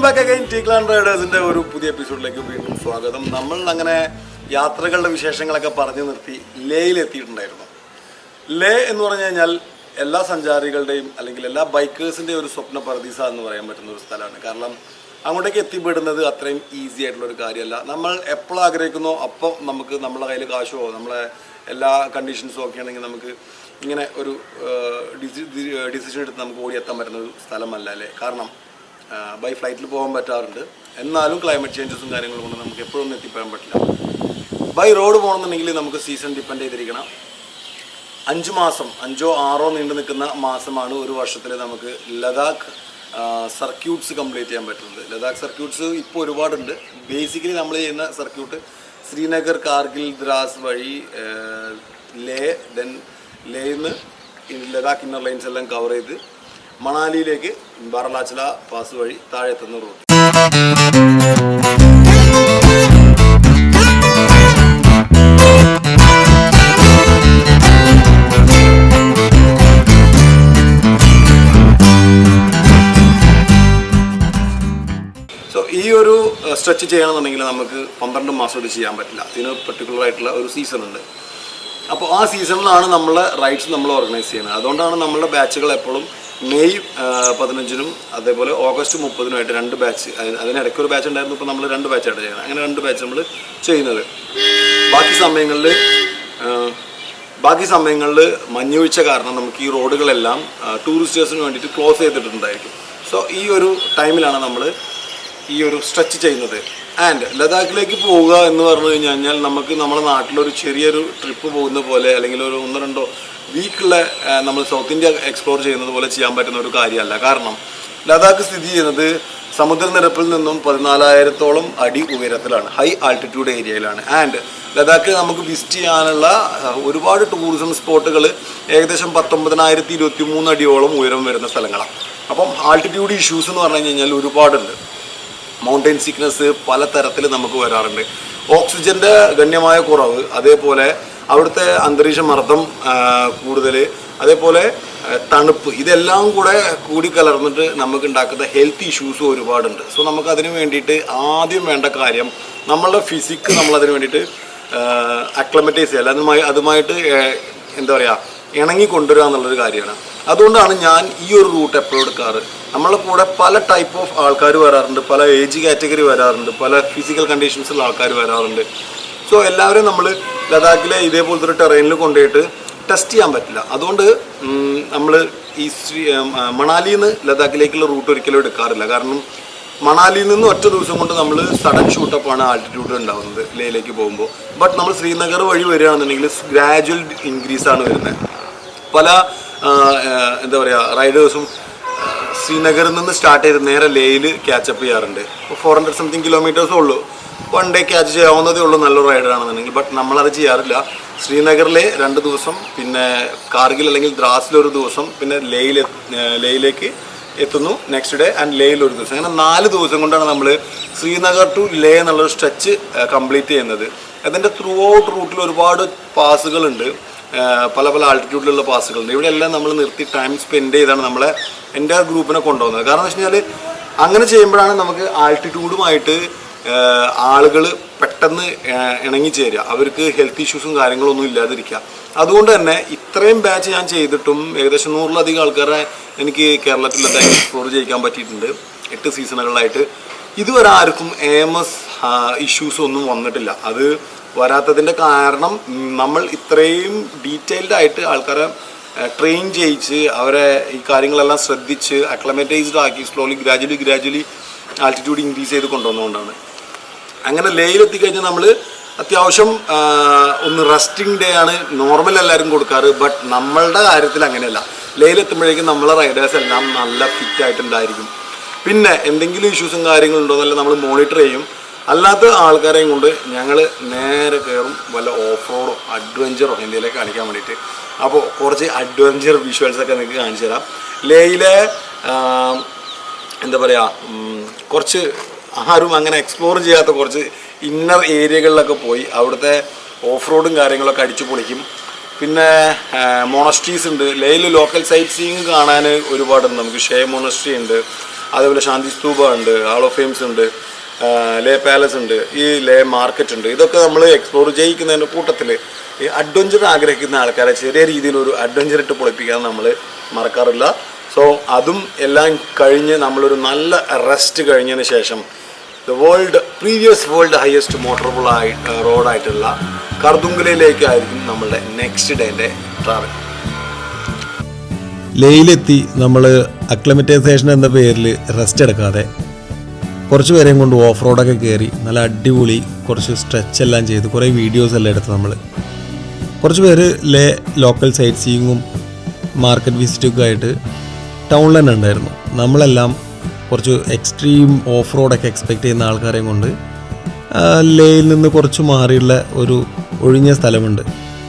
Welcome back again ടീക്ലാൻ റൈഡേഴ്സിന്റെ ഒരു പുതിയ എപ്പിസോഡിലേക്ക് വീണ്ടും സ്വാഗതം. നമ്മൾ അങ്ങനെ യാത്രകളുടെ വിശേഷങ്ങളൊക്കെ പറഞ്ഞു നിർത്തി ലേയിൽ എത്തിയിട്ടുണ്ടായിരുന്നു. ലേ എന്ന് പറഞ്ഞു കഴിഞ്ഞാൽ എല്ലാ സഞ്ചാരികളുടെയും അല്ലെങ്കിൽ എല്ലാ ബൈക്കേഴ്സിന്റെയും ഒരു സ്വപ്ന പർദീസ എന്ന് പറയാൻ പറ്റുന്ന ഒരു സ്ഥലമാണ്. കാരണം അങ്ങോട്ടേക്ക് എത്തിപ്പെടുന്നത് അത്രയും ഈസി ആയിട്ടുള്ള ഒരു കാര്യമല്ല. നമ്മൾ എപ്പോൾ ആഗ്രഹിക്കുന്നോ അപ്പോൾ നമുക്ക് നമ്മളെ കയ്യിൽ കാശോ നമ്മളെ എല്ലാ കണ്ടീഷൻസും ഒക്കെ ആണെങ്കിൽ നമുക്ക് ഇങ്ങനെ ഒരു ഡിസിഷൻ എടുത്ത് നമുക്ക് ഓടിയെത്താൻ പറ്റുന്ന ഒരു സ്ഥലമല്ല അല്ലേ കാരണം ബൈ ഫ്ലൈറ്റിൽ പോകാൻ പറ്റാറുണ്ട്. എന്നാലും ക്ലൈമറ്റ് ചേഞ്ചസും കാര്യങ്ങളും കൊണ്ട് നമുക്ക് എപ്പോഴും ഒന്നും എത്തിപ്പെടാൻ പറ്റില്ല. ബൈ റോഡ് പോകണമെന്നുണ്ടെങ്കിൽ നമുക്ക് സീസൺ ഡിപ്പെൻഡ് ചെയ്തിരിക്കണം. അഞ്ച് മാസം അഞ്ചോ ആറോ നീണ്ടു നിൽക്കുന്ന മാസമാണ് ഒരു വർഷത്തിൽ നമുക്ക് ലഡാക്ക് സർക്യൂട്ട്സ് കംപ്ലീറ്റ് ചെയ്യാൻ പറ്റുന്നത്. ലഡാക്ക് സർക്യൂട്ട്സ് ഇപ്പോൾ ഒരുപാടുണ്ട്. ബേസിക്കലി നമ്മൾ ചെയ്യുന്ന സർക്യൂട്ട് ശ്രീനഗർ കാർഗിൽ ദ്രാസ് വഴി ലേ ദെൻ ലേന്ന് ലഡാക്ക് ഇന്നർ ലൈൻസ് എല്ലാം കവർ ചെയ്ത് മണാലിയിലേക്ക് ബാറലാച്ചില പാസ് വഴി താഴെ എത്തുന്ന റൂട്ട് ഈ ഒരു സ്ട്രെച്ച് ചെയ്യണമെന്നുണ്ടെങ്കിൽ നമുക്ക് പന്ത്രണ്ട് മാസം ഇത് ചെയ്യാൻ പറ്റില്ല. ഇതിന് പെർട്ടിക്കുലർ ആയിട്ടുള്ള ഒരു സീസൺ ഉണ്ട്. അപ്പോൾ ആ സീസണിലാണ് നമ്മളെ റൈഡ്സ് നമ്മൾ ഓർഗനൈസ് ചെയ്യുന്നത്. അതുകൊണ്ടാണ് നമ്മളുടെ ബാച്ചുകൾ എപ്പോഴും മെയ് പതിനഞ്ചിനും അതേപോലെ ഓഗസ്റ്റ് മുപ്പതിനുമായിട്ട് രണ്ട് ബാച്ച് അതിനിടയ്ക്ക് ഒരു ബാച്ച് ഉണ്ടായിരുന്നു ഇപ്പോൾ നമ്മൾ രണ്ട് ബാച്ചായിട്ട് ചെയ്യുന്നത്. അങ്ങനെ രണ്ട് ബാച്ച് നമ്മൾ ചെയ്യുന്നത്. ബാക്കി സമയങ്ങളിൽ ബാക്കി സമയങ്ങളിൽ മഞ്ഞുവീഴ്ച കാരണം നമുക്ക് ഈ റോഡുകളെല്ലാം ടൂറിസ്റ്റേഴ്സിന് വേണ്ടിയിട്ട് ക്ലോസ് ചെയ്തിട്ടുണ്ടായിരിക്കും. സോ ഈ ഒരു ടൈമിലാണ് നമ്മൾ ഈ ഒരു സ്ട്രെച്ച് ചെയ്യുന്നത്. ആൻഡ് ലഡാക്കിലേക്ക് പോവുക എന്ന് പറഞ്ഞു കഴിഞ്ഞു കഴിഞ്ഞാൽ നമുക്ക് നമ്മുടെ നാട്ടിലൊരു ചെറിയൊരു ട്രിപ്പ് പോകുന്ന പോലെ അല്ലെങ്കിൽ ഒരു ഒന്ന് രണ്ടോ വീക്കുള്ള നമ്മൾ സൗത്ത് ഇന്ത്യ എക്സ്പ്ലോർ ചെയ്യുന്നത് പോലെ ചെയ്യാൻ പറ്റുന്ന ഒരു കാര്യമല്ല. കാരണം ലഡാക്ക് സ്ഥിതി ചെയ്യുന്നത് സമുദ്രനിരപ്പിൽ നിന്നും പതിനാലായിരത്തോളം അടി ഉയരത്തിലാണ് ഹൈ ആൾട്ടിറ്റ്യൂഡ് ഏരിയയിലാണ്. ആൻഡ് ലഡാക്ക് നമുക്ക് വിസിറ്റ് ചെയ്യാനുള്ള ഒരുപാട് ടൂറിസം സ്പോട്ടുകൾ ഏകദേശം പത്തൊമ്പതിനായിരത്തി ഇരുപത്തി മൂന്ന് അടിയോളം ഉയരം വരുന്ന സ്ഥലങ്ങളാണ്. അപ്പം ആൾട്ടിറ്റ്യൂഡ് ഇഷ്യൂസ് എന്ന് പറഞ്ഞു കഴിഞ്ഞാൽ ഒരുപാടുണ്ട്. മൗണ്ടൈൻ സിക്നസ് പല തരത്തിൽ നമുക്ക് വരാറുണ്ട്. ഓക്സിജന്റെ ഗണ്യമായ കുറവ് അതേപോലെ അവിടുത്തെ അന്തരീക്ഷ മർദ്ദം കൂടുതൽ അതേപോലെ തണുപ്പ്. ഇതെല്ലാം കൂടെ കൂടിക്കലർന്നിട്ട് നമുക്ക് ഉണ്ടാക്കുന്ന ഹെൽത്ത് ഇഷ്യൂസും ഒരുപാടുണ്ട്. സോ നമുക്ക് അതിന് വേണ്ടിയിട്ട് ആദ്യം വേണ്ട കാര്യം നമ്മളുടെ ഫിസിക്ക് നമ്മളതിന് വേണ്ടിയിട്ട് അക്ലമറ്റൈസ് ചെയ്യുക. അതുമായി അതുമായിട്ട് എന്താ പറയുക ഇണങ്ങി കൊണ്ടുവരിക എന്നുള്ളൊരു കാര്യമാണ്. അതുകൊണ്ടാണ് ഞാൻ ഈ ഒരു റൂട്ട് എപ്പോഴും എടുക്കാറ്. നമ്മളെ കൂടെ പല ടൈപ്പ് ഓഫ് ആൾക്കാർ വരാറുണ്ട് പല ഏജ് കാറ്റഗറി വരാറുണ്ട് പല ഫിസിക്കൽ കണ്ടീഷൻസുള്ള ആൾക്കാർ വരാറുണ്ട്. സോ എല്ലാവരെയും നമ്മൾ ലഡാക്കിലെ ഇതേപോലത്തെ ഒരു ടെറൈനിൽ കൊണ്ടുപോയിട്ട് ടെസ്റ്റ് ചെയ്യാൻ പറ്റില്ല. അതുകൊണ്ട് നമ്മൾ ഈ ശ്രീ മണാലിയിൽ നിന്ന് ലഡാക്കിലേക്കുള്ള റൂട്ട് ഒരിക്കലും എടുക്കാറില്ല. കാരണം മണാലിയിൽ നിന്ന് ഒറ്റ ദിവസം കൊണ്ട് നമ്മൾ സഡൻ ഷൂട്ടപ്പാണ് ആൾട്ടിറ്റ്യൂഡ് ഉണ്ടാകുന്നത് ലേയിലേക്ക് പോകുമ്പോൾ ബട്ട് നമ്മൾ ശ്രീനഗർ വഴി വരികയാണെന്നുണ്ടെങ്കിൽ ഗ്രാജുവൽ ഇൻക്രീസ് ആണ് വരുന്നത്. പല എന്താ പറയുക റൈഡേഴ്സും ശ്രീനഗറിൽ നിന്ന് സ്റ്റാർട്ട് ചെയ്ത് നേരെ ലേയിൽ ക്യാച്ചപ്പ് ചെയ്യാറുണ്ട്. ഫോർ ഹൺഡ്രഡ് സംതിങ് കിലോമീറ്റേഴ്സേ ഉള്ളൂ. വൺ ഡേ ക്യാച്ച് ചെയ്യാവുന്നതേ ഉള്ളൂ നല്ല റൈഡർ ആണെന്നുണ്ടെങ്കിൽ. ബട്ട് നമ്മളത് ചെയ്യാറില്ല. ശ്രീനഗറിലെ രണ്ട് ദിവസം പിന്നെ കാർഗിൽ അല്ലെങ്കിൽ ദ്രാസിലൊരു ദിവസം പിന്നെ ലേയിൽ ലേയിലേക്ക് എത്തുന്നു നെക്സ്റ്റ് ഡേ ആൻഡ് ലേയിൽ ഒരു ദിവസം. അങ്ങനെ നാല് ദിവസം കൊണ്ടാണ് നമ്മൾ ശ്രീനഗർ ടു ലേ എന്നുള്ളൊരു സ്ട്രെച്ച് കംപ്ലീറ്റ് ചെയ്യുന്നത്. അതിന്റെ ത്രൂ ഔട്ട് റൂട്ടിൽ ഒരുപാട് പാസുകളുണ്ട് പല പല ആൾട്ടിറ്റ്യൂഡിലുള്ള പാസുകളുണ്ട് ഇവിടെയെല്ലാം നമ്മൾ നിർത്തി ടൈം സ്പെൻഡ് ചെയ്താണ് നമ്മളെ എന്റെ ഗ്രൂപ്പിനെ കൊണ്ടുപോകുന്നത്. കാരണം എന്ന് വെച്ച് കഴിഞ്ഞാൽ അങ്ങനെ ചെയ്യുമ്പോഴാണ് നമുക്ക് ആൾട്ടിറ്റ്യൂഡുമായിട്ട് ആളുകൾ പെട്ടെന്ന് ഇണങ്ങിച്ചേരുക അവർക്ക് ഹെൽത്ത് ഇഷ്യൂസും കാര്യങ്ങളൊന്നും ഇല്ലാതിരിക്കുക അതുകൊണ്ട് തന്നെ ഇത്രയും ബാച്ച് ഞാൻ ചെയ്തിട്ടും ഏകദേശം നൂറിലധികം ആൾക്കാരെ എനിക്ക് കേരളത്തിലൊക്കെ എക്സ്പ്ലോർ ചെയ്യിക്കാൻ പറ്റിയിട്ടുണ്ട്. എട്ട് സീസണുകളിലായിട്ട് ഇതുവരെ ആർക്കും എ എം എസ് ഇഷ്യൂസ് ഒന്നും വന്നിട്ടില്ല. അത് വരാത്തതിന്റെ കാരണം നമ്മൾ ഇത്രയും ഡീറ്റെയിൽഡ് ആയിട്ട് ആൾക്കാരെ ട്രെയിൻ ചെയ്യിച്ച് അവരെ ഈ കാര്യങ്ങളെല്ലാം ശ്രദ്ധിച്ച് അക്ലമറ്റൈസ്ഡ് ആക്കി slowly gradually gradually altitude increase ചെയ്ത് കൊണ്ടുവന്നുകൊണ്ടാണ് അങ്ങനെ ലേയിലെത്തി കഴിഞ്ഞാൽ നമ്മൾ അത്യാവശ്യം ഒന്ന് റെസ്റ്റിംഗ് ഡേ ആണ് നോർമൽ എല്ലാവരും കൊടുക്കാറ് ബട്ട് നമ്മളുടെ കാര്യത്തിൽ അങ്ങനെയല്ല. ലേയിലെത്തുമ്പോഴേക്കും നമ്മളെ റൈഡേഴ്സ് എല്ലാം നല്ല ഫിറ്റ് ആയിട്ടുണ്ടായിരിക്കും. പിന്നെ എന്തെങ്കിലും ഇഷ്യൂസും കാര്യങ്ങളും ഉണ്ടോ എന്നല്ല നമ്മൾ മോണിറ്റർ ചെയ്യും. അല്ലാത്ത ആൾക്കാരെയും കൊണ്ട് ഞങ്ങൾ നേരെ കയറും വല്ല ഓഫ് റോഡോ അഡ്വഞ്ചറോ എന്തെങ്കിലുമൊക്കെ കാണിക്കാൻ വേണ്ടിയിട്ട്. അപ്പോൾ കുറച്ച് അഡ്വഞ്ചർ വിഷ്വൽസൊക്കെ നിങ്ങൾക്ക് കാണിച്ചു തരാം. ലേയിലെ എന്താ പറയുക കുറച്ച് ആരും അങ്ങനെ എക്സ്പ്ലോർ ചെയ്യാത്ത കുറച്ച് ഇന്നർ ഏരിയകളിലൊക്കെ പോയി. അവിടുത്തെ ഓഫ് റോഡും കാര്യങ്ങളൊക്കെ അടിച്ചു പൊളിക്കും. പിന്നെ മോണസ്ട്രീസ് ഉണ്ട്. ലേയിൽ ലോക്കൽ സൈറ്റ് സീയിങ് കാണാൻ ഒരുപാടുണ്ട്. നമുക്ക് ഷേ മോണസ്ട്രി ഉണ്ട്. അതേപോലെ ശാന്തി സ്തൂപ ഉണ്ട് ഹാൾ ഓഫ് ഫെയിംസ് ഉണ്ട് ലേ പാലസ് ഉണ്ട് ഈ ലേ മാർക്കറ്റ് ഉണ്ട്. ഇതൊക്കെ നമ്മൾ എക്സ്പ്ലോർ ചെയ്യിക്കുന്നതിന്റെ കൂട്ടത്തിൽ ഈ അഡ്വഞ്ചർ ആഗ്രഹിക്കുന്ന ആൾക്കാരെ ചെറിയ രീതിയിൽ ഒരു അഡ്വഞ്ചർ ഇട്ട് പൊളിപ്പിക്കാൻ നമ്മൾ മറക്കാറില്ല. സോ അതും എല്ലാം കഴിഞ്ഞ് നമ്മളൊരു നല്ല റെസ്റ്റ് കഴിഞ്ഞതിന് ശേഷം the world previous world highest motorable ആയി റോഡായിട്ടുള്ള കർദുങ്കലയിലേക്കായിരിക്കും നമ്മളുടെ നെക്സ്റ്റ് ഡേന്റെ ട്രാവൽ ലേയിലെത്തി നമ്മൾ അക്ലമറ്റൈസേഷൻ എന്ന പേരിൽ റെസ്റ്റ് എടുക്കാതെ കുറച്ച് പേരെയും കൊണ്ട് ഓഫ് റോഡൊക്കെ കയറി നല്ല അടിപൊളി കുറച്ച് സ്ട്രെച്ച് എല്ലാം ചെയ്ത് കുറേ വീഡിയോസ് എല്ലാം എടുത്ത് നമ്മൾ കുറച്ച് പേര് ലേ ലോക്കൽ സൈറ്റ് സീയിങ്ങും മാർക്കറ്റ് വിസിറ്റൊക്കെ ആയിട്ട് ടൗണിൽ തന്നെ ഉണ്ടായിരുന്നു നമ്മളെല്ലാം കുറച്ച് എക്സ്ട്രീം ഓഫ് റോഡൊക്കെ എക്സ്പെക്റ്റ് ചെയ്യുന്ന ആൾക്കാരെയും കൊണ്ട് ലേയിൽ നിന്ന് കുറച്ച് മാറിയുള്ള ഒരു ഒഴിഞ്ഞ സ്ഥലമുണ്ട്.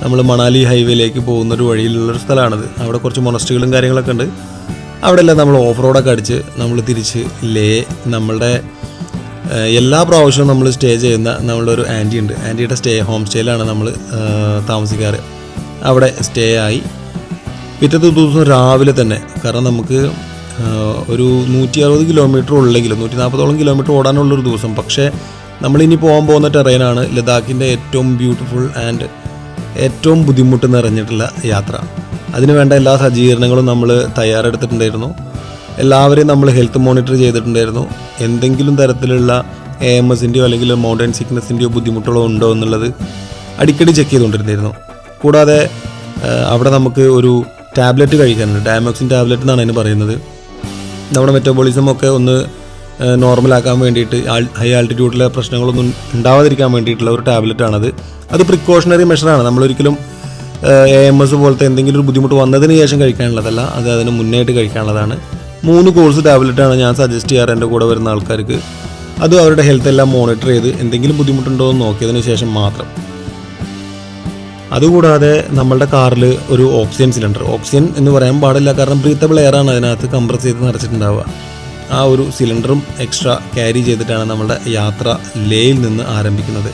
നമ്മൾ മണാലി ഹൈവേയിലേക്ക് പോകുന്ന ഒരു വഴിയിലുള്ളൊരു സ്ഥലമാണത്. അവിടെ കുറച്ച് മൊണസ്റ്റുകളും കാര്യങ്ങളൊക്കെ ഉണ്ട്. അവിടെ എല്ലാം നമ്മൾ ഓഫ് റോഡൊക്കെ അടിച്ച് നമ്മൾ തിരിച്ച് ലേ നമ്മളുടെ എല്ലാ പ്രാവശ്യവും നമ്മൾ സ്റ്റേ ചെയ്യുന്ന നമ്മളുടെ ഒരു ആന്റി ഉണ്ട്. ആന്റിയുടെ സ്റ്റേ ഹോം സ്റ്റേയിലാണ് നമ്മൾ താമസിക്കാറ്. അവിടെ സ്റ്റേ ആയി. പിറ്റത്തെ ദിവസം രാവിലെ തന്നെ. കാരണം നമുക്ക് ഒരു നൂറ്റി അറുപത് കിലോമീറ്റർ ഉള്ളെങ്കിലും നൂറ്റി നാൽപ്പതോളം കിലോമീറ്റർ ഓടാനുള്ളൊരു ദിവസം. പക്ഷേ നമ്മളിനി പോകാൻ പോകുന്ന ടെറൈനാണ് ലഡാക്കിന്റെ ഏറ്റവും ബ്യൂട്ടിഫുൾ ആൻഡ് ഏറ്റവും ബുദ്ധിമുട്ട് നിറഞ്ഞിട്ടുള്ള യാത്ര. അതിന് വേണ്ട എല്ലാ സജ്ജീകരണങ്ങളും നമ്മൾ തയ്യാറെടുത്തിട്ടുണ്ടായിരുന്നു. എല്ലാവരെയും നമ്മൾ ഹെൽത്ത് മോണിറ്റർ ചെയ്തിട്ടുണ്ടായിരുന്നു. എന്തെങ്കിലും തരത്തിലുള്ള എ എം എസിന്റെയോ അല്ലെങ്കിൽ മൗണ്ടൻ സിക്നസിന്റെയോ ബുദ്ധിമുട്ടുകളോ ഉണ്ടോ എന്നുള്ളത് അടിക്കടി ചെക്ക് ചെയ്തുകൊണ്ടിരുന്നിരുന്നു. കൂടാതെ അവിടെ നമുക്ക് ഒരു ടാബ്ലറ്റ് കഴിക്കാനുണ്ട്. ഡയമോക്സിൻ ടാബ്ലറ്റ് എന്നാണ് അതിന് പറയുന്നത്. നമ്മുടെ മെറ്റബോളിസം ഒക്കെ ഒന്ന് നോർമലാക്കാൻ വേണ്ടിയിട്ട് ഹൈ ആൾട്ടിറ്റ്യൂഡിലെ പ്രശ്നങ്ങളൊന്നും ഉണ്ടാവാതിരിക്കാൻ വേണ്ടിയിട്ടുള്ള ഒരു ടാബ്ലറ്റ് ആണത്. അത് പ്രിക്കോഷണറി മെഷറാണ് നമ്മളൊരിക്കലും എ എം എസ് പോലത്തെ എന്തെങ്കിലും ഒരു ബുദ്ധിമുട്ട് വന്നതിന് ശേഷം കഴിക്കാനുള്ളതല്ല. അത് അതിന് മുന്നേറ്റ് കഴിക്കാനുള്ളതാണ്. മൂന്ന് കോഴ്സ് ടാബ്ലറ്റാണ് ഞാൻ സജസ്റ്റ് ചെയ്യാറ് എന്റെ കൂടെ വരുന്ന ആൾക്കാർക്ക്. അത് അവരുടെ ഹെൽത്ത് എല്ലാം മോണിറ്റർ ചെയ്ത് എന്തെങ്കിലും ബുദ്ധിമുട്ടുണ്ടോ എന്ന് നോക്കിയതിന് ശേഷം മാത്രം. അതുകൂടാതെ നമ്മളുടെ കാറിൽ ഒരു ഓക്സിജൻ സിലിണ്ടർ. ഓക്സിജൻ എന്ന് പറയാൻ പാടില്ല കാരണം ബ്രീത്തബിൾ എയർ ആണ് അതിനകത്ത് കംപ്രസ് ചെയ്ത് നിറച്ചിട്ടുണ്ടാവുക. ആ ഒരു സിലിണ്ടറും എക്സ്ട്രാ ക്യാരി ചെയ്തിട്ടാണ് നമ്മളുടെ യാത്ര ലേയിൽ നിന്ന് ആരംഭിക്കുന്നത്.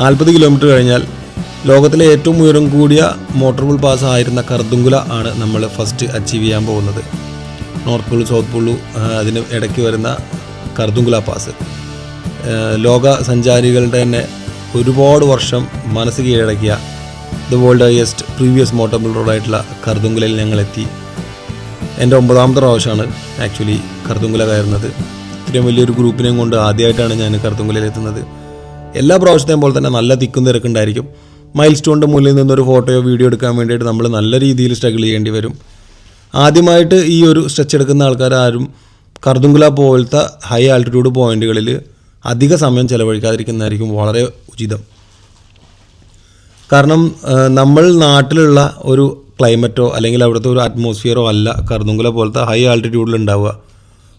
നാൽപ്പത് കിലോമീറ്റർ കഴിഞ്ഞാൽ ലോകത്തിലെ ഏറ്റവും ഉയരം കൂടിയ മോട്ടോർബിൾ പാസ് ആയിരുന്ന കർദുങ്കുല ആണ് നമ്മൾ ഫസ്റ്റ് അച്ചീവ് ചെയ്യാൻ പോകുന്നത്. നോർത്ത് പുള്ളു സൗത്ത് പുള്ളു അതിന് ഇടയ്ക്ക് വരുന്ന കർദുങ്കുല പാസ് ലോക സഞ്ചാരികളുടെ തന്നെ ഒരുപാട് വർഷം മനസ്സ് കീഴടക്കിയ the world highest previous motorable റോഡായിട്ടുള്ള ഞങ്ങൾ എത്തി എന്റെ ഒമ്പതാമത്തെ പ്രാവശ്യമാണ് ആക്ച്വലി കർദുങ്കല കയറുന്നത്. ഇത്രയും വലിയൊരു ഗ്രൂപ്പിനെയും കൊണ്ട് ആദ്യമായിട്ടാണ് ഞാൻ കർദുങ്കുലയിൽ എത്തുന്നത് എല്ലാ പ്രാവശ്യത്തെയും പോലെ തന്നെ നല്ല തിക്കും തിരക്കുണ്ടായിരിക്കും. മൈൽ സ്റ്റോണിന്റെ മുന്നിൽ നിന്നൊരു ഫോട്ടോയോ വീഡിയോ എടുക്കാൻ വേണ്ടിയിട്ട് നമ്മൾ നല്ല രീതിയിൽ സ്ട്രഗിൾ ചെയ്യേണ്ടി വരും. ആദ്യമായിട്ട് ഈ ഒരു സ്ട്രെച്ച് എടുക്കുന്ന ആൾക്കാർ ആരും കർദുങ്കുല പോലത്തെ ഹൈ ആൾട്ടിറ്റ്യൂഡ് പോയിന്റുകളിൽ അധിക സമയം ചിലവഴിക്കാതിരിക്കുന്നതായിരിക്കും വളരെ ഉചിതം. കാരണം നമ്മൾ നാട്ടിലുള്ള ഒരു ക്ലൈമറ്റോ അല്ലെങ്കിൽ അവിടുത്തെ ഒരു അറ്റ്മോസ്ഫിയറോ അല്ല കർദുങ്കുല പോലത്തെ ഹൈ ആൾട്ടിറ്റ്യൂഡിൽ ഉണ്ടാവുക.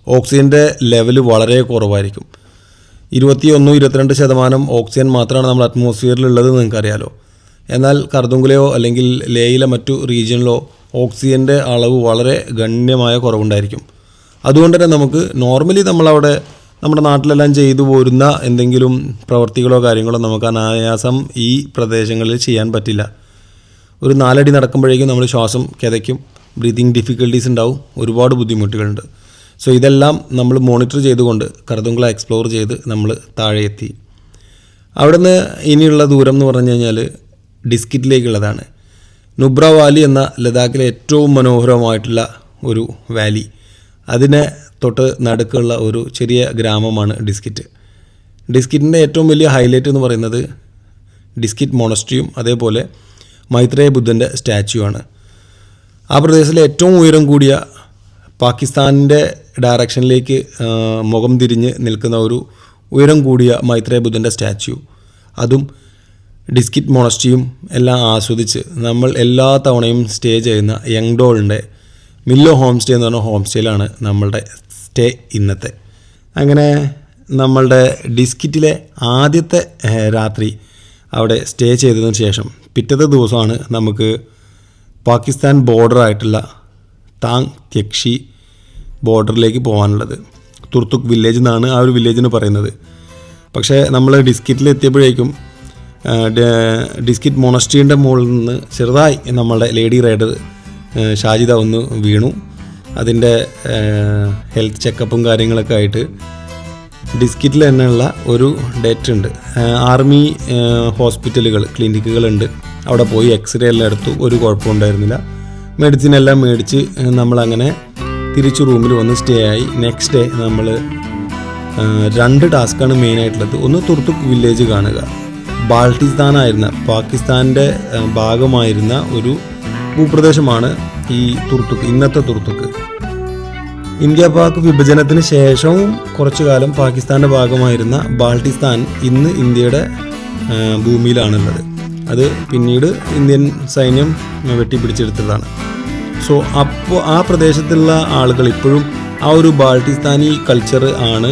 ഓക്സിജന്റെ ലെവൽ വളരെ കുറവായിരിക്കും. ഇരുപത്തി ഒന്ന് ഇരുപത്തിരണ്ട് ശതമാനം ഓക്സിജൻ മാത്രമാണ് നമ്മുടെ അറ്റ്മോസ്ഫിയറിലുള്ളത് നിങ്ങൾക്കറിയാലോ. എന്നാൽ കർദുങ്കുലയോ അല്ലെങ്കിൽ ലേയിലെ മറ്റു റീജിയനിലോ ഓക്സിജന്റെ അളവ് വളരെ ഗണ്യമായ കുറവുണ്ടായിരിക്കും. അതുകൊണ്ട് തന്നെ നമുക്ക് നോർമലി നമ്മളവിടെ നമ്മുടെ നാട്ടിലെല്ലാം ചെയ്തു പോരുന്ന എന്തെങ്കിലും പ്രവൃത്തികളോ കാര്യങ്ങളോ നമുക്ക് അനായാസം ഈ പ്രദേശങ്ങളിൽ ചെയ്യാൻ പറ്റില്ല. ഒരു നാലടി നടക്കുമ്പോഴേക്കും നമ്മൾ ശ്വാസം കിതയ്ക്കും ബ്രീതിങ് ഡിഫിക്കൽട്ടീസ് ഉണ്ടാവും ഒരുപാട് ബുദ്ധിമുട്ടുകളുണ്ട്. സോ ഇതെല്ലാം നമ്മൾ മോണിറ്റർ ചെയ്തുകൊണ്ട് കർദുങ്കള എക്സ്പ്ലോർ ചെയ്ത് നമ്മൾ താഴെ എത്തി അവിടുന്ന് ഇനിയുള്ള ദൂരം എന്ന് പറഞ്ഞു കഴിഞ്ഞാൽ ഡിസ്കിറ്റിലേക്കുള്ളതാണ്. നുബ്ര വാലി എന്ന ലഡാക്കിലെ ഏറ്റവും മനോഹരമായിട്ടുള്ള ഒരു വാലി. അതിനെ തൊട്ട് നടുക്കുള്ള ഒരു ചെറിയ ഗ്രാമമാണ് ഡിസ്കിറ്റ്. ഡിസ്കിറ്റിന്റെ ഏറ്റവും വലിയ ഹൈലൈറ്റ് എന്ന് പറയുന്നത് ഡിസ്കിറ്റ് മോണസ്ട്രിയും അതേപോലെ മൈത്രേയ ബുദ്ധന്റെ സ്റ്റാച്യു ആണ് ആ പ്രദേശത്തിലെ ഏറ്റവും ഉയരം കൂടിയ പാകിസ്ഥാനിന്റെ ഡയറക്ഷനിലേക്ക് മുഖം തിരിഞ്ഞ് നിൽക്കുന്ന ഒരു ഉയരം കൂടിയ മൈത്രേയ ബുദ്ധന്റെ സ്റ്റാച്യു. അതും ഡിസ്കിറ്റ് മോണസ്ട്രിയും എല്ലാം ആസ്വദിച്ച് നമ്മൾ എല്ലാ തവണയും സ്റ്റേ ചെയ്യുന്ന യങ്ഡോളിന്റെ മില്ലോ ഹോം സ്റ്റേ എന്ന് പറഞ്ഞ ഹോം സ്റ്റേയിലാണ് നമ്മളുടെ സ്റ്റേ ഇന്നത്തെ. അങ്ങനെ നമ്മളുടെ ഡിസ്കിറ്റിലെ ആദ്യത്തെ രാത്രി അവിടെ സ്റ്റേ ചെയ്തതിന് ശേഷം പിറ്റത്തെ ദിവസമാണ് നമുക്ക് പാകിസ്ഥാൻ ബോർഡറായിട്ടുള്ള താങ് ത്യക്ഷി ബോർഡറിലേക്ക് പോകാനുള്ളത്. തുർത്തുക് വില്ലേജ് എന്നാണ് ആ ഒരു വില്ലേജിന് പറയുന്നത്. പക്ഷേ നമ്മൾ ഡിസ്കിറ്റിൽ എത്തിയപ്പോഴേക്കും ഡിസ്കിറ്റ് മൊണസ്ട്രീന്റെ മുകളിൽ നിന്ന് ചെറുതായി നമ്മളുടെ ലേഡി റൈഡർ ഷാജിദ ഒന്ന് വീണു. അതിന്റെ ഹെൽത്ത് ചെക്കപ്പും കാര്യങ്ങളൊക്കെ ആയിട്ട് ഡിസ്കിറ്റിൽ തന്നെയുള്ള ഒരു ഡേറ്റ് ഉണ്ട്. ആർമി ഹോസ്പിറ്റലുകൾ ക്ലിനിക്കുകളുണ്ട് അവിടെ പോയി എക്സ്റേ എല്ലാം എടുത്തു. ഒരു കുഴപ്പമുണ്ടായിരുന്നില്ല. മെഡിസിൻ എല്ലാം മേടിച്ച് നമ്മളങ്ങനെ തിരിച്ച് റൂമിൽ വന്ന് സ്റ്റേ ആയി. നെക്സ്റ്റ് ഡേ നമ്മൾ രണ്ട് ടാസ്ക്കാണ് മെയിനായിട്ടുള്ളത് ഒന്ന് തുർത്തുക് വില്ലേജ് കാണുക. ബാൾട്ടിസ്ഥാനായിരുന്ന പാകിസ്ഥാന്റെ ഭാഗമായിരുന്ന ഒരു ഭൂപ്രദേശമാണ് ഈ തുർത്തുക്ക് ഇന്നത്തെ തുർത്തുക്ക്. ഇന്ത്യ പാക് വിഭജനത്തിന് ശേഷവും കുറച്ചു കാലം പാകിസ്ഥാന്റെ ഭാഗമായിരുന്ന ബാൾട്ടിസ്ഥാൻ ഇന്ന് ഇന്ത്യയുടെ ഭൂമിയിലാണുള്ളത്. അത് പിന്നീട് ഇന്ത്യൻ സൈന്യം വെട്ടിപ്പിടിച്ചെടുത്തതാണ്. സോ അപ്പോൾ ആ പ്രദേശത്തുള്ള ആളുകൾ ഇപ്പോഴും ആ ഒരു ബാൾട്ടിസ്ഥാനി കൾച്ചർ ആണ്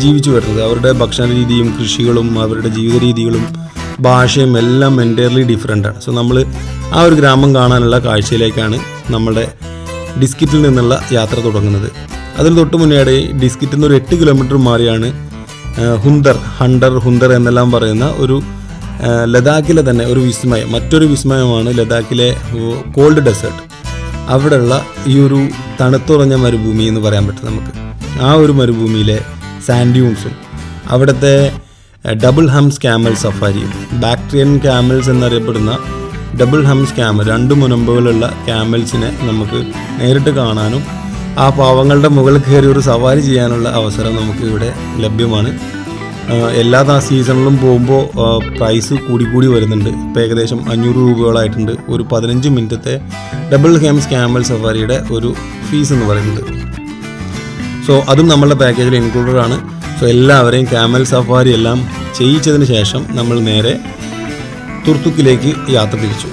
ജീവിച്ചു വരുന്നത്. അവരുടെ ഭക്ഷണ രീതിയും കൃഷികളും അവരുടെ ജീവിത രീതികളും ഭാഷയും എല്ലാം എന്റയർലി ഡിഫറെന്റ് ആണ്. സോ നമ്മൾ ആ ഒരു ഗ്രാമം കാണാനുള്ള കാഴ്ചയിലേക്കാണ് നമ്മുടെ ഡിസ്കിറ്റിൽ നിന്നുള്ള യാത്ര തുടങ്ങുന്നത്. അതിൽ തൊട്ട് മുന്നേടെ ഡിസ്കിറ്റിൽ നിന്ന് ഒരു എട്ട് കിലോമീറ്റർ മാറിയാണ് ഹുന്ദർ ഹണ്ടർ ഹുന്ദർ എന്നെല്ലാം പറയുന്ന ഒരു ലഡാക്കിലെ തന്നെ ഒരു വിസ്മയം. മറ്റൊരു വിസ്മയമാണ് ലഡാക്കിലെ കോൾഡ് ഡെസേർട്ട്. അവിടെയുള്ള ഈ ഒരു തണുത്തുറഞ്ഞ മരുഭൂമി എന്ന് പറയാൻ പറ്റും നമുക്ക്. ആ ഒരു മരുഭൂമിയിലെ സാൻഡ്യൂൺസും അവിടുത്തെ ഡബിൾ ഹംസ് ക്യാമൽ സഫാരിയും ബാക്ടീരിയൻ ക്യാമൽസ് എന്നറിയപ്പെടുന്ന ഡബിൾ ഹംസ് ക്യാമൽ രണ്ട് മുനമ്പുകളുള്ള ക്യാമൽസിനെ നമുക്ക് നേരിട്ട് കാണാനും ആ പാവങ്ങളുടെ മുകളിൽ കയറി ഒരു സവാരി ചെയ്യാനുള്ള അവസരം നമുക്ക് ഇവിടെ ലഭ്യമാണ്. എല്ലാ സീസണിലും പോകുമ്പോൾ പ്രൈസ് കൂടി കൂടി വരുന്നുണ്ട്. ഇപ്പോൾ ഏകദേശം അഞ്ഞൂറ് രൂപയോളായിട്ടുണ്ട്. ഒരു പതിനഞ്ച് മിനിറ്റത്തെ ഡബിൾ ഹെംസ് ക്യാമൽ സഫാരിയുടെ ഒരു ഫീസ് എന്ന് പറയുന്നത്. സോ അതും നമ്മളുടെ പാക്കേജിൽ ഇൻക്ലൂഡഡ് ആണ്. സോ എല്ലാവരെയും ക്യാമൽ സഫാരി എല്ലാം ചെയ്യിച്ചതിന് ശേഷം നമ്മൾ നേരെ തുർത്തുക്കിലേക്ക് യാത്ര തിരിച്ചു.